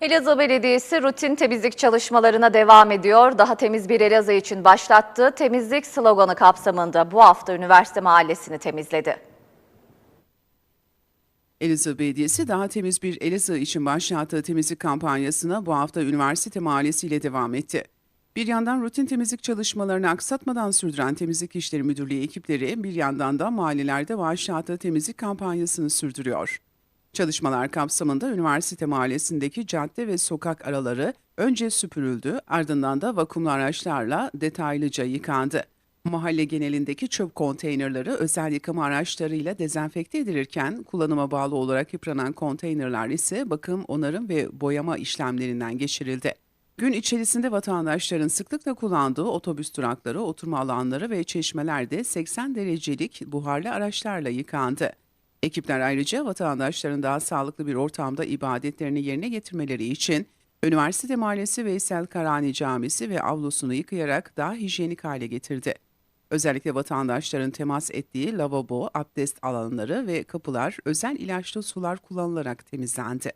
Elazığ Belediyesi rutin temizlik çalışmalarına devam ediyor. Daha temiz bir Elazığ için başlattığı temizlik sloganı kapsamında bu hafta üniversite mahallesini temizledi. Elazığ Belediyesi daha temiz bir Elazığ için başlattığı temizlik kampanyasına bu hafta üniversite mahallesiyle devam etti. Bir yandan rutin temizlik çalışmalarını aksatmadan sürdüren Temizlik İşleri Müdürlüğü ekipleri bir yandan da mahallelerde başlattığı temizlik kampanyasını sürdürüyor. Çalışmalar kapsamında üniversite mahallesindeki cadde ve sokak araları önce süpürüldü, ardından da vakumlu araçlarla detaylıca yıkandı. Mahalle genelindeki çöp konteynerları özel yıkama araçlarıyla dezenfekte edilirken kullanıma bağlı olarak yıpranan konteynerler ise bakım, onarım ve boyama işlemlerinden geçirildi. Gün içerisinde vatandaşların sıklıkla kullandığı otobüs durakları, oturma alanları ve çeşmelerde 80 derecelik buharlı araçlarla yıkandı. Ekipler ayrıca vatandaşların daha sağlıklı bir ortamda ibadetlerini yerine getirmeleri için Üniversite Mahallesi Veysel Karani Camisi ve avlusunu yıkayarak daha hijyenik hale getirdi. Özellikle vatandaşların temas ettiği lavabo, abdest alanları ve kapılar özel ilaçlı sular kullanılarak temizlendi.